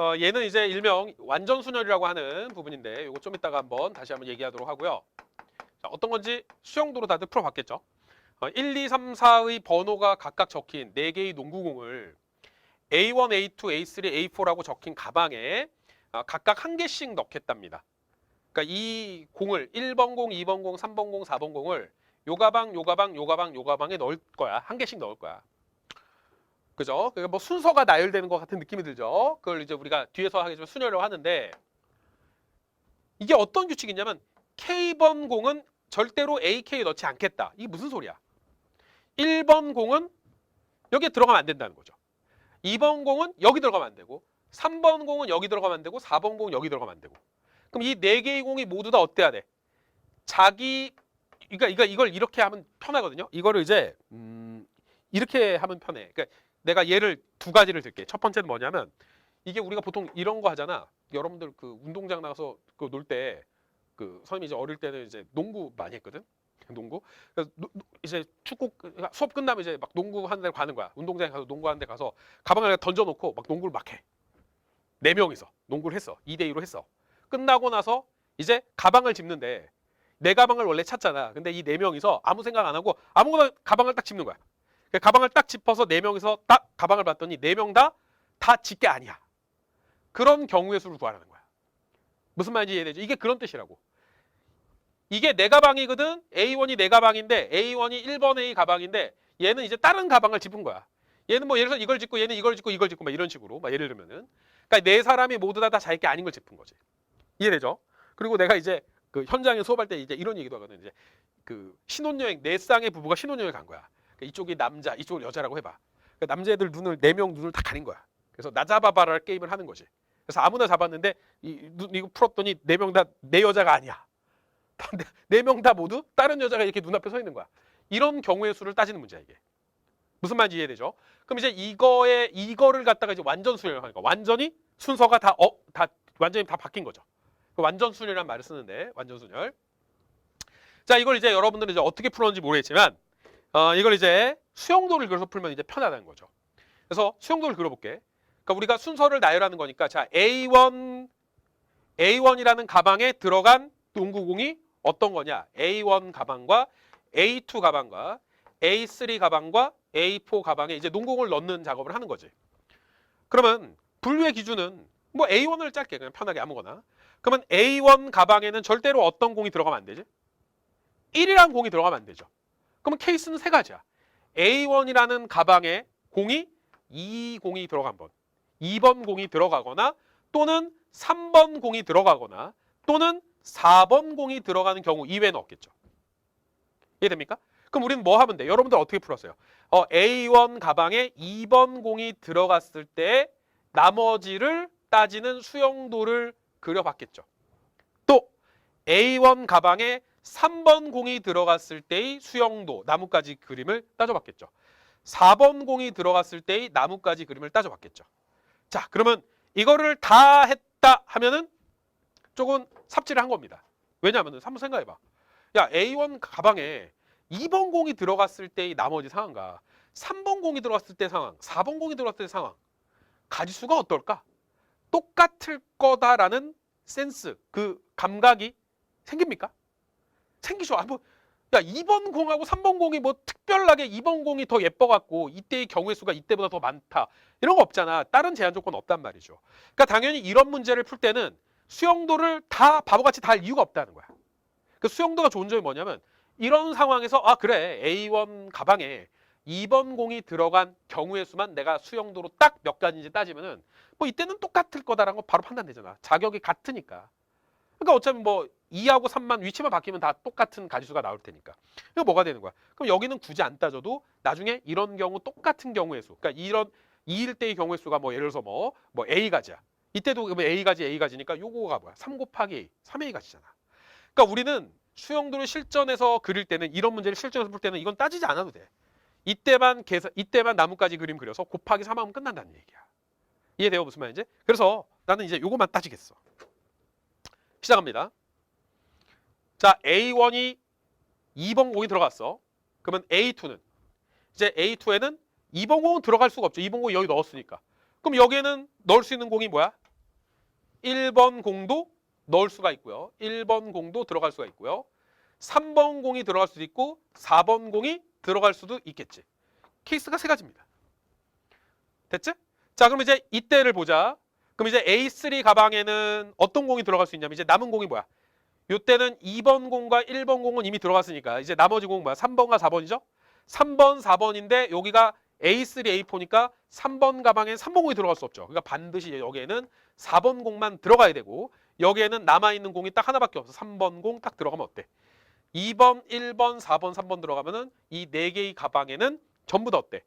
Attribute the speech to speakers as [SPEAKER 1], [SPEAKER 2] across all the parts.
[SPEAKER 1] 어, 얘는 이제 일명 완전 순열이라고 하는 부분인데 이거 좀 이따가 한번 다시 한번 얘기하도록 하고요. 자, 어떤 건지 수영도로 다들 풀어봤겠죠. 어, 1, 2, 3, 4의 번호가 각각 적힌 4개의 농구공을 A1, A2, A3, A4라고 적힌 가방에 어, 각각 한 개씩 넣겠답니다. 그러니까 이 공을 1번 공, 2번 공, 3번 공, 4번 공을 요 가방, 요 가방, 요 가방, 요 가방에 넣을 거야. 한 개씩 넣을 거야. 그죠? 그러니까 뭐 순서가 나열되는 것 같은 느낌이 들죠. 그걸 이제 우리가 뒤에서 하겠지만 순열이라고 하는데 이게 어떤 규칙이냐면 K번 공은 절대로 AK 넣지 않겠다. 이게 무슨 소리야? 1번 공은 여기에 들어가면 안 된다는 거죠. 2번 공은 여기 들어가면 안 되고 3번 공은 여기 들어가면 안 되고 4번 공은 여기 들어가면 안 되고 그럼 이 네 개의 공이 모두 다 어때야 돼? 자기 그러니까 이거 이걸 이렇게 하면 편하거든요. 이거를 이제 음, 이렇게 하면 편해. 그러니까 내가 예를 두 가지를 들게. 첫 번째는 뭐냐면 이게 우리가 보통 이런 거 하잖아. 여러분들 그 운동장 나가서 그 놀 때 그 선생님이 이제 어릴 때는 이제 농구 많이 했거든. 농구. 그래서 노- 노- 이제 축구 끝- 수업 끝나면 이제 막 농구 하는 데 가는 거야. 운동장에 가서 농구 하는 데 가서 가방을 던져 놓고 막 농구를 막 해. 네 명이서 농구를 했어. 2대 2로 했어. 끝나고 나서 이제 가방을 짚는데 내 가방을 원래 찾잖아. 근데 이 네 명이서 아무 생각 안 하고 아무거나 가방을 딱 짚는 거야. 그 가방을 딱 짚어서 네 명이서 딱 가방을 봤더니 네 명 다다 짚게 아니야. 그런 경우의 수를 구하라는 거야. 무슨 말인지 이해되죠? 이게 그런 뜻이라고. 이게 내 가방이거든. A1이 내 가방인데 A1이 1번 A 가방인데 얘는 이제 다른 가방을 짚은 거야. 얘는 뭐 예를 들어서 이걸 짚고 얘는 이걸 짚고 이걸 짚고 막 이런 식으로 막 예를 들면은 그러니까 네 사람이 모두 다 다 자기 게 아닌 걸 짚은 거지. 이해되죠? 그리고 내가 이제 그 현장에 수업할 때 이제 이런 얘기도 하거든. 이제 그 신혼여행 네 쌍의 부부가 신혼여행 간 거야. 그러니까 이쪽이 남자, 이쪽은 여자라고 해봐. 그러니까 남자애들 눈을 네 명 눈을 다 가린 거야. 그래서 나 잡아봐라 게임을 하는 거지. 그래서 아무나 잡았는데 이, 눈 이거 풀었더니 네 명 다 내 여자가 아니야. 네 명 다 모두 다른 여자가 이렇게 눈앞에 서 있는 거야. 이런 경우의 수를 따지는 문제야 이게. 무슨 말인지 이해되죠? 그럼 이제 이거에 이거를 갖다가 이제 완전 순열을 하니까 완전히 순서가 다 어 다 완전히 다 바뀐 거죠. 그 완전 순열이라는 말을 쓰는데 완전 순열. 자 이걸 이제 여러분들은 이제 어떻게 풀었는지 모르겠지만 어, 이걸 이제 수용도를 그려서 풀면 이제 편하다는 거죠. 그래서 수용도를 그려볼게. 그러니까 우리가 순서를 나열하는 거니까 자 A1 A1이라는 가방에 들어간 농구공이 어떤 거냐? A1 가방과 A2 가방과 A3 가방과 A4 가방에 이제 농구공을 넣는 작업을 하는 거지. 그러면 분류의 기준은 뭐 A1을 짧게 그냥 편하게 아무거나. 그러면 A1 가방에는 절대로 어떤 공이 들어가면 안 되지? 1이라는 공이 들어가면 안 되죠. 그러면 케이스는 세 가지야. A1이라는 가방에 공이 2 공이 들어간 번, 2번 공이 들어가거나 또는 3번 공이 들어가거나 또는 4번 공이 들어가는 경우 이외에는 없겠죠. 이해됩니까? 그럼 우리는 뭐 하면 돼? 여러분들 어떻게 풀었어요? 어, A1 가방에 2번 공이 들어갔을 때 나머지를 따지는 수용도를 그려봤겠죠. 또 A1 가방에 3번 공이 들어갔을 때의 수용도 나뭇가지 그림을 따져봤겠죠. 4번 공이 들어갔을 때의 나뭇가지 그림을 따져봤겠죠. 자, 그러면 이거를 다 했다 하면은 조금 삽질을 한 겁니다. 왜냐하면 한번 생각해봐. 야 A1 가방에 2번 공이 들어갔을 때의 나머지 상황과 3번 공이 들어갔을 때 상황, 4번 공이 들어갔을 때 상황 가지수가 어떨까? 똑같을 거다라는 센스, 그 감각이 생깁니까? 생기죠. 아, 뭐, 야, 2번 공하고 3번 공이 뭐 특별하게 2번 공이 더 예뻐갖고 이때의 경우의 수가 이때보다 더 많다. 이런 거 없잖아. 다른 제한 조건 없단 말이죠. 그러니까 당연히 이런 문제를 풀 때는 수용도를 다 바보같이 다 할 이유가 없다는 거야. 그 수용도가 좋은 점이 뭐냐면 이런 상황에서 아 그래 A1 가방에 2번 공이 들어간 경우의 수만 내가 수용도로 딱 몇 가지인지 따지면은 뭐 이때는 똑같을 거다라는 거 바로 판단되잖아. 자격이 같으니까. 그러니까 어차피 뭐 2하고 3만 위치만 바뀌면 다 똑같은 가지수가 나올 테니까. 이거 뭐가 되는 거야? 그럼 여기는 굳이 안 따져도 나중에 이런 경우 똑같은 경우의 수. 그러니까 이런 2일 때의 경우의 수가 뭐 예를 들어서 뭐, 뭐 A 가지야. 이때도 그러면 A 가지 A 가지니까 요거가 뭐야? 3 곱하기 A, 3A 가지잖아. 그러니까 우리는 수용도를 실전에서 그릴 때는 이런 문제를 실전에서 풀 때는 이건 따지지 않아도 돼. 이때만 계산, 이때만 나뭇가지 그림 그려서 곱하기 3하면 끝난다는 얘기야. 이해돼요 무슨 말인지? 그래서 나는 이제 요것만 따지겠어. 시작합니다. 자 A1이 2번 공이 들어갔어. 그러면 A2는 이제 A2에는 2번 공은 들어갈 수가 없죠. 2번 공이 여기 넣었으니까. 그럼 여기에는 넣을 수 있는 공이 뭐야? 1번 공도 넣을 수가 있고요. 1번 공도 들어갈 수가 있고요. 3번 공이 들어갈 수도 있고 4번 공이 들어갈 수도 있겠지. 케이스가 세 가지입니다. 됐지? 자, 그럼 이제 이때를 보자. 그럼 이제 A3 가방에는 어떤 공이 들어갈 수 있냐면 이제 남은 공이 뭐야? 이때는 2번 공과 1번 공은 이미 들어갔으니까 이제 나머지 공은 뭐야? 3번과 4번이죠? 3번, 4번인데 여기가 A3, A4니까 3번 가방에 3번 공이 들어갈 수 없죠. 그러니까 반드시 여기에는 4번 공만 들어가야 되고 여기에는 남아있는 공이 딱 하나밖에 없어. 3번 공 딱 들어가면 어때? 2번, 1번, 4번, 3번 들어가면은 이네 개의 가방에는 전부 다 어때?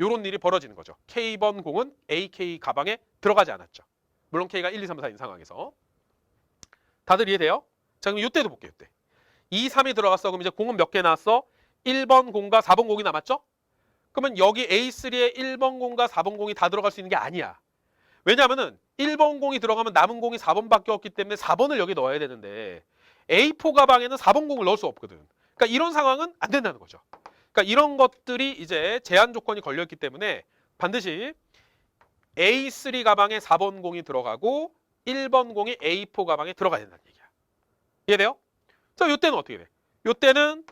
[SPEAKER 1] 요런 일이 벌어지는 거죠. K번 공은 AK 가방에 들어가지 않았죠. 물론 K가 1, 2, 3, 4인 상황에서. 다들 이해돼요? 자, 그럼 이때도 볼게요. 이때. 2, 3이 들어갔어. 그럼 이제 공은 몇 개 나왔어? 1번 공과 4번 공이 남았죠? 그러면 여기 A3에 1번 공과 4번 공이 다 들어갈 수 있는 게 아니야. 왜냐하면은 1번 공이 들어가면 남은 공이 4번밖에 없기 때문에 4번을 여기 넣어야 되는데 A4 가방에는 4번 공을 넣을 수 없거든. 그러니까 이런 상황은 안 된다는 거죠. 그러니까 이런 것들이 이제 제한 조건이 걸렸기 때문에 반드시 A3 가방에 4번 공이 들어가고 1번 공이 A4 가방에 들어가야 된다는 얘기야. 이해돼요? 자, 요때는 어떻게 돼? 요때는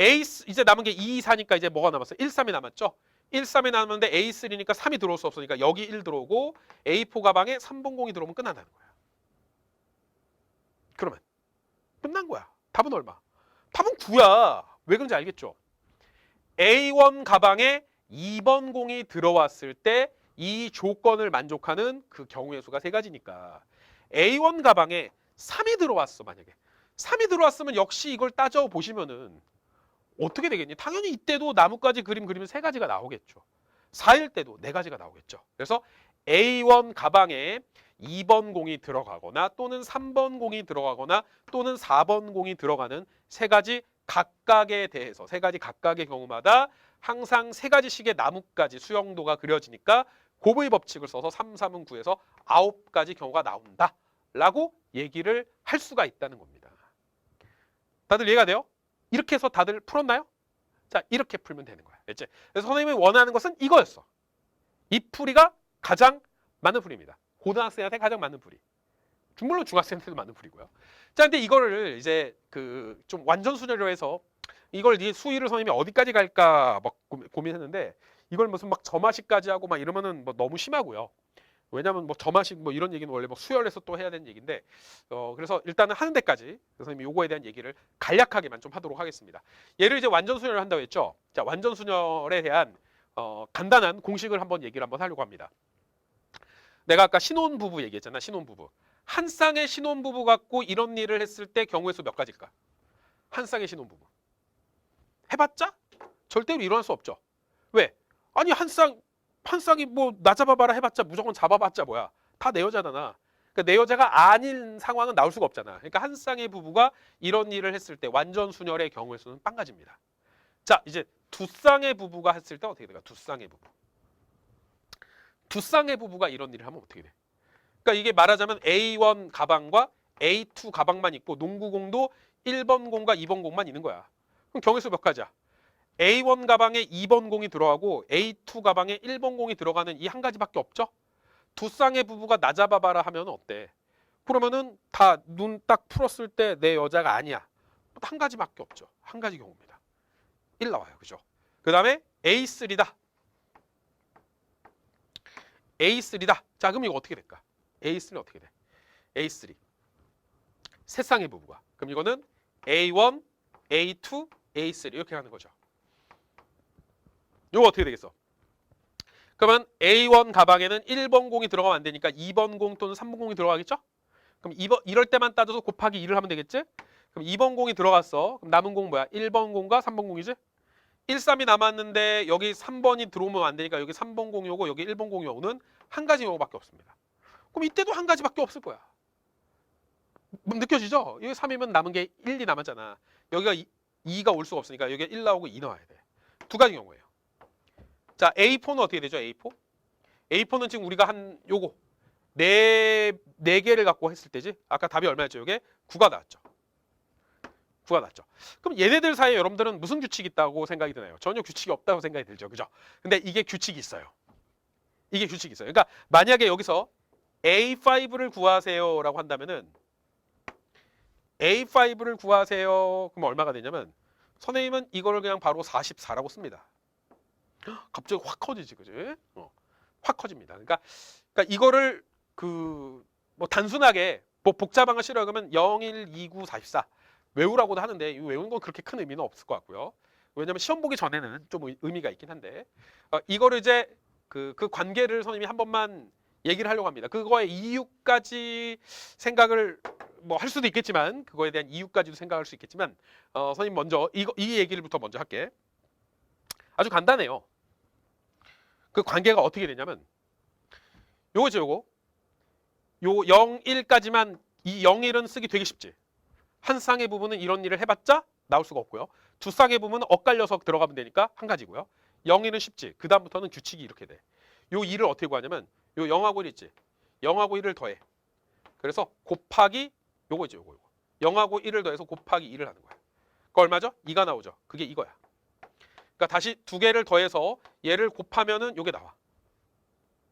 [SPEAKER 1] A 이제 남은 게 2, 4니까 이제 뭐가 남았어? 1, 3이 남았죠? 1, 3이 남았는데 A3니까 3이 들어올 수 없으니까 여기 1 들어오고 A4 가방에 3번 공이 들어오면 끝난다는 거야. 그러면 끝난 거야. 답은 얼마? 답은 9야. 왜 그런지 알겠죠? A1 가방에 2번 공이 들어왔을 때 이 조건을 만족하는 그 경우의 수가 세 가지니까 A1 가방에 3이 들어왔어 만약에 3이 들어왔으면 역시 이걸 따져 보시면은 어떻게 되겠니? 당연히 이때도 나뭇가지 그림 그리면 세 가지가 나오겠죠. 4일 때도 네 가지가 나오겠죠. 그래서 A1 가방에 2번 공이 들어가거나 또는 3번 공이 들어가거나 또는 4번 공이 들어가는 세 가지 각각에 대해서 세 가지 각각의 경우마다 항상 세 가지씩의 나뭇가지 수영도가 그려지니까 곱의 법칙을 써서 3, 3은 9에서 9가지 경우가 나온다 라고 얘기를 할 수가 있다는 겁니다. 다들 이해가 돼요? 이렇게 해서 다들 풀었나요? 자, 이렇게 풀면 되는 거야. 알지? 그래서 선생님이 원하는 것은 이거였어. 이 풀이가 가장 맞는 풀입니다. 고등학생한테 가장 맞는 풀이. 물론 중학생한테도 맞는 풀이고요. 자, 근데 이거를 이제 그 좀 완전 순열로 해서 이걸 이 수위를 선생님이 어디까지 갈까 막 고민- 고민했는데 이걸 무슨 막 점화식까지 하고 막 이러면은 뭐 너무 심하고요. 왜냐면 뭐 점화식 뭐 이런 얘기는 원래 뭐 수열해서 또 해야 되는 얘기인데 어 그래서 일단은 하는 데까지 선생님이 요거에 대한 얘기를 간략하게만 좀 하도록 하겠습니다. 얘를 이제 완전 순열을 한다고 했죠. 자, 완전 순열에 대한 어 간단한 공식을 한번 얘기를 한번 하려고 합니다. 내가 아까 신혼 부부 얘기했잖아. 신혼 부부. 한 쌍의 신혼 부부 갖고 이런 일을 했을 때 경우의 수 몇 가지일까? 한 쌍의 신혼 부부. 해봤자 절대로 일어날 수 없죠. 왜? 아니 한 쌍, 한 쌍이 뭐 나 잡아봐라 해봤자 무조건 잡아봤자 뭐야? 다 내 여자잖아. 그러니까 내 여자가 아닌 상황은 나올 수가 없잖아. 그러니까 한 쌍의 부부가 이런 일을 했을 때 완전 순혈의 경우의 수는 빵 가지입니다. 자, 이제 두 쌍의 부부가 했을 때 어떻게 될까? 두 쌍의 부부. 두 쌍의 부부가 이런 일을 하면 어떻게 돼? 그러니까 이게 말하자면 A1 가방과 A2 가방만 있고 농구공도 1번 공과 2번 공만 있는 거야. 그럼 경우의 몇 가지야? A1 가방에 2번 공이 들어가고 A2 가방에 1번 공이 들어가는 이 한 가지밖에 없죠? 두 쌍의 부부가 나 잡아봐라 하면 어때? 그러면은 다 눈 딱 풀었을 때 내 여자가 아니야. 한 가지밖에 없죠. 한 가지 경우입니다. 1 나와요. 그죠? 그 다음에 A3다. A3다. 자, 그럼 이거 어떻게 될까? A3는 어떻게 돼? A3. 세 쌍의 부부가. 그럼 이거는 A1, A2, A3 이렇게 하는 거죠. 이거 어떻게 되겠어? 그러면 A1 가방에는 1번 공이 들어가면 안 되니까 2번 공 또는 3번 공이 들어가겠죠? 그럼 2번 이럴 때만 따져서 곱하기 2를 하면 되겠지? 그럼 2번 공이 들어갔어. 그럼 남은 공 뭐야? 1번 공과 3번 공이지? 1, 3이 남았는데 여기 3번이 들어오면 안 되니까 여기 3번 공이 오고 여기 1번 공이 오는 한 가지 경우밖에 없습니다. 그럼 이때도 한 가지밖에 없을 거야. 뭐 느껴지죠? 여기 3이면 남은 게 1, 2 남았잖아. 여기가 2, 가 올 수가 없으니까 여기가 1 나오고 2 나와야 돼. 두 가지 경우예요. 자, A4는 어떻게 되죠? A4? A4는 지금 우리가 한 요거 네, 네 개를 갖고 했을 때지. 아까 답이 얼마였죠? 이게 9가 나왔죠. 9가 나왔죠. 그럼 얘네들 사이에 여러분들은 무슨 규칙이 있다고 생각이 드나요? 전혀 규칙이 없다고 생각이 들죠. 그죠? 근데 이게 규칙이 있어요. 이게 규칙이 있어요. 그러니까 만약에 여기서 A5를 구하세요라고 한다면은 A5를 구하세요. 그럼 얼마가 되냐면 선생님은 이거를 그냥 바로 44라고 씁니다. 헉, 갑자기 확 커지지, 그지? 어, 확 커집니다. 그러니까, 그러니까 이거를 그 뭐 단순하게 뭐 복잡한 거 싫어요 그러면 0, 1, 2, 9, 44 외우라고도 하는데 이 외우는 건 그렇게 큰 의미는 없을 것 같고요. 왜냐면 시험 보기 전에는 좀 의- 의미가 있긴 한데 어, 이거를 이제 그, 그 관계를 선생님이 한 번만 얘기를 하려고 합니다. 그거의 이유까지 생각을 뭐 할 수도 있겠지만 그거에 대한 이유까지도 생각할 수 있겠지만 어, 선생님 먼저 이거 이 얘기를부터 먼저 할게. 아주 간단해요. 그 관계가 어떻게 되냐면 요거죠, 요거. 요 0, 1까지만 이 0, 1은 쓰기 되게 쉽지. 한 쌍의 부분은 이런 일을 해봤자 나올 수가 없고요. 두 쌍의 부분은 엇갈려서 들어가면 되니까 한 가지고요. 0, 1은 쉽지. 그 다음부터는 규칙이 이렇게 돼. 요 2를 어떻게 구하냐면 요 0하고 1 있지. 0하고 1을 더해. 그래서 곱하기 요거죠, 요거, 요거. 0하고 1을 더해서 곱하기 2를 하는 거야. 그 얼마죠? 2가 나오죠. 그게 이거야. 그러니까 다시 두 개를 더해서 얘를 곱하면은 요게 나와.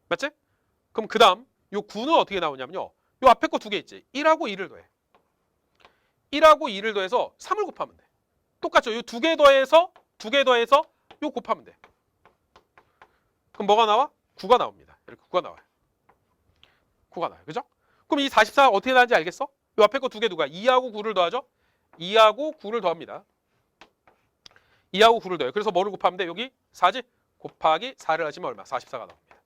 [SPEAKER 1] 맞지? 그럼 그 다음 요 9는 어떻게 나오냐면요. 요 앞에 거 두 개 있지. 1하고 2를 더해. 1하고 2를 더해서 3을 곱하면 돼. 똑같죠. 요 두 개 더해서 두 개 더해서 요 곱하면 돼. 그럼 뭐가 나와? 9가 나옵니다. 이렇게 9가 나와요. 9가 나와요. 그죠? 그럼 이 44가 어떻게 나는지 알겠어? 요 앞에 거 두 개 누가? 2하고 9를 더하죠? 2하고 9를 더합니다. 2하고 9를 더해요. 그래서 뭐를 곱하면 돼? 여기 4지? 곱하기 4를 하시면 얼마? 44가 나옵니다.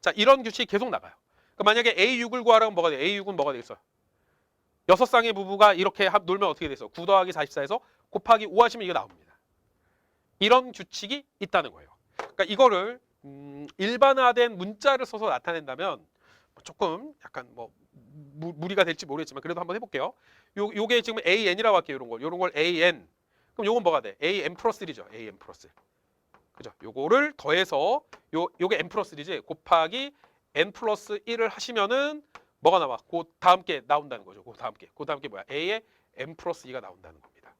[SPEAKER 1] 자, 이런 규칙이 계속 나가요. 그러니까 만약에 A6을 구하라면 뭐가 돼? A6은 뭐가 되겠어요? 여섯 쌍의 부부가 이렇게 합 놀면 어떻게 되겠어? 9 더하기 44에서 곱하기 5 하시면 이게 나옵니다. 이런 규칙이 있다는 거예요. 그러니까 이거를 음, 일반화된 문자를 써서 나타낸다면 뭐 조금 약간 뭐 무, 무리가 될지 모르겠지만 그래도 한번 해볼게요. 요 요게 지금 AN이라고 할게요. 이런 걸 이런 걸 AN. 그럼 요건 뭐가 돼? AN 플러스 1이죠. AN 플러스 1. 그죠? 요거를 더해서 요 요게 N 플러스 1이지 곱하기 N 플러스 1을 하시면은 뭐가 나와? 그 다음 게 나온다는 거죠. 그 다음 게. 그 다음 게 뭐야? A에 N 플러스 2가 나온다는 겁니다.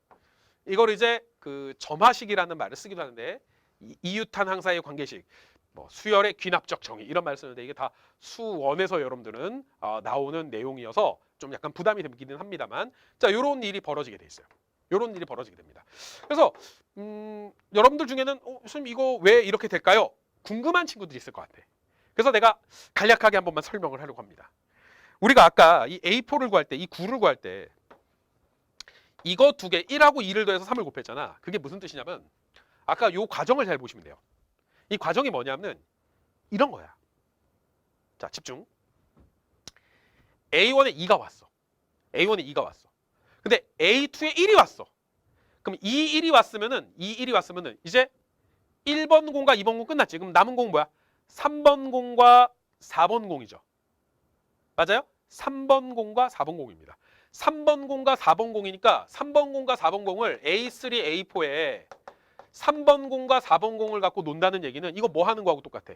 [SPEAKER 1] 이걸 이제 그 점화식이라는 말을 쓰기도 하는데 이- 이유탄 항사의 관계식, 뭐 수열의 귀납적 정의 이런 말을 쓰는데 이게 다 수원에서 여러분들은 어, 나오는 내용이어서 좀 약간 부담이 되기는 합니다만 자 요런 일이 벌어지게 돼 있어요. 요런 일이 벌어지게 됩니다. 그래서 음, 여러분들 중에는 어, 선생님 이거 왜 이렇게 될까요? 궁금한 친구들이 있을 것 같아. 그래서 내가 간략하게 한 번만 설명을 하려고 합니다. 우리가 아까 이 A4를 구할 때, 이 9를 구할 때 이거 두 개, 1하고 2를 더해서 3을 곱했잖아. 그게 무슨 뜻이냐면 아까 요 과정을 잘 보시면 돼요. 이 과정이 뭐냐면 이런 거야. 자, 집중. A1에 2가 왔어. A1에 2가 왔어. 근데 A2에 1이 왔어. 그럼 이 1이 왔으면은 이 1이 왔으면은 이제 1번 공과 2번 공 끝났지. 그럼 남은 공은 뭐야? 3번 공과 4번 공이죠. 맞아요? 3번 공과 4번 공입니다. 3번 공과 4번 공이니까 3번 공과 4번 공을 A3, A4에 3번 공과 4번 공을 갖고 논다는 얘기는 이거 뭐 하는 거하고 똑같아.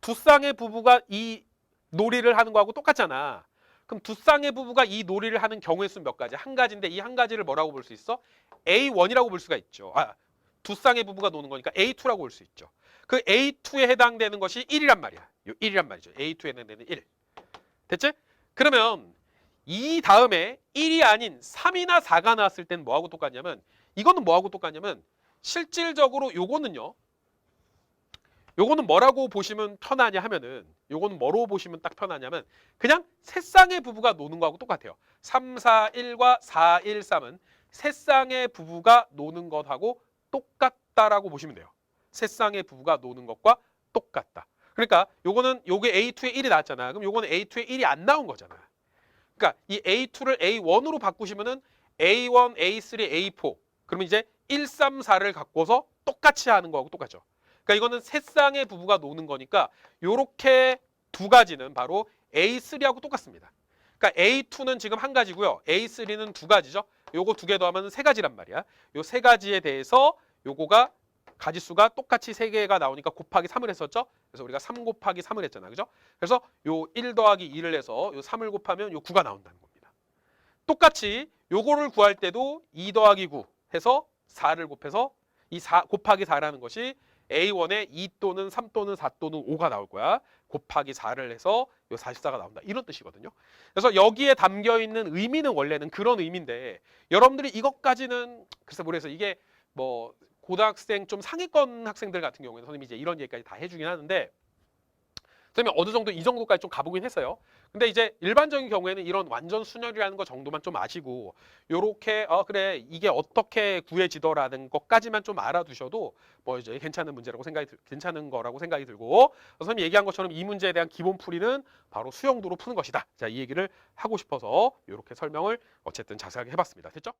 [SPEAKER 1] 두 쌍의 부부가 이 놀이를 하는 거하고 똑같잖아. 그럼 두 쌍의 부부가 이 놀이를 하는 경우의 수몇 가지? 한 가지인데 이 한 가지를 뭐라고 볼 수 있어? A1이라고 볼 수가 있죠. 아, 두 쌍의 부부가 노는 거니까 A2라고 볼 수 있죠. 그 A2에 해당되는 것이 1이란 말이야. 요 1이란 말이죠. A2에 해당되는 1. 됐지? 그러면 이 다음에 1이 아닌 3이나 4가 나왔을 땐 뭐하고 똑같냐면 이거는 뭐하고 똑같냐면 실질적으로 요거는요. 요거는 뭐라고 보시면 편하냐 하면은 요거는 뭐로 보시면 딱 편하냐면 그냥 세 쌍의 부부가 노는 거하고 똑같아요. 3, 4, 1과 4, 1, 3은 세 쌍의 부부가 노는 것하고 똑같다라고 보시면 돼요. 세 쌍의 부부가 노는 것과 똑같다. 그러니까 요거는 요게 A2에 1이 나왔잖아. 그럼 요거는 A2에 1이 안 나온 거잖아. 그러니까 이 A2를 A1으로 바꾸시면은 A1, A3, A4. 그러면 이제 1, 3, 4를 갖고서 똑같이 하는 거하고 똑같죠. 그러니까 이거는 세 쌍의 부부가 노는 거니까 요렇게 두 가지는 바로 A3하고 똑같습니다. 그러니까 A2는 지금 한 가지고요. A3는 두 가지죠. 요거 두 개 더하면 세 가지란 말이야. 요 세 가지에 대해서 요거가 가지수가 똑같이 세 개가 나오니까 곱하기 3을 했었죠. 그래서 우리가 3 곱하기 3을 했잖아. 그죠? 그래서 요 1 더하기 2를 해서 요 3을 곱하면 요 9가 나온다는 겁니다. 똑같이 요거를 구할 때도 2 더하기 9 해서 4를 곱해서 이 4 곱하기 4라는 것이 A1에 2 또는 3 또는 4 또는 5가 나올 거야. 곱하기 4를 해서 요 44가 나온다. 이런 뜻이거든요. 그래서 여기에 담겨 있는 의미는 원래는 그런 의미인데 여러분들이 이것까지는 글쎄 모르겠어요. 이게 뭐 고등학생 좀 상위권 학생들 같은 경우에는 선생님이 이제 이런 얘기까지 다 해주긴 하는데 선생님이 어느 정도 이 정도까지 좀 가보긴 했어요. 근데 이제 일반적인 경우에는 이런 완전 순열이라는 거 정도만 좀 아시고 요렇게 어 그래 이게 어떻게 구해지더라는 것까지만 좀 알아두셔도 뭐 이제 괜찮은 문제라고 생각이 들, 괜찮은 거라고 생각이 들고 선생님이 얘기한 것처럼 이 문제에 대한 기본 풀이는 바로 수영도로 푸는 것이다. 자 이 얘기를 하고 싶어서 요렇게 설명을 어쨌든 자세하게 해봤습니다. 됐죠?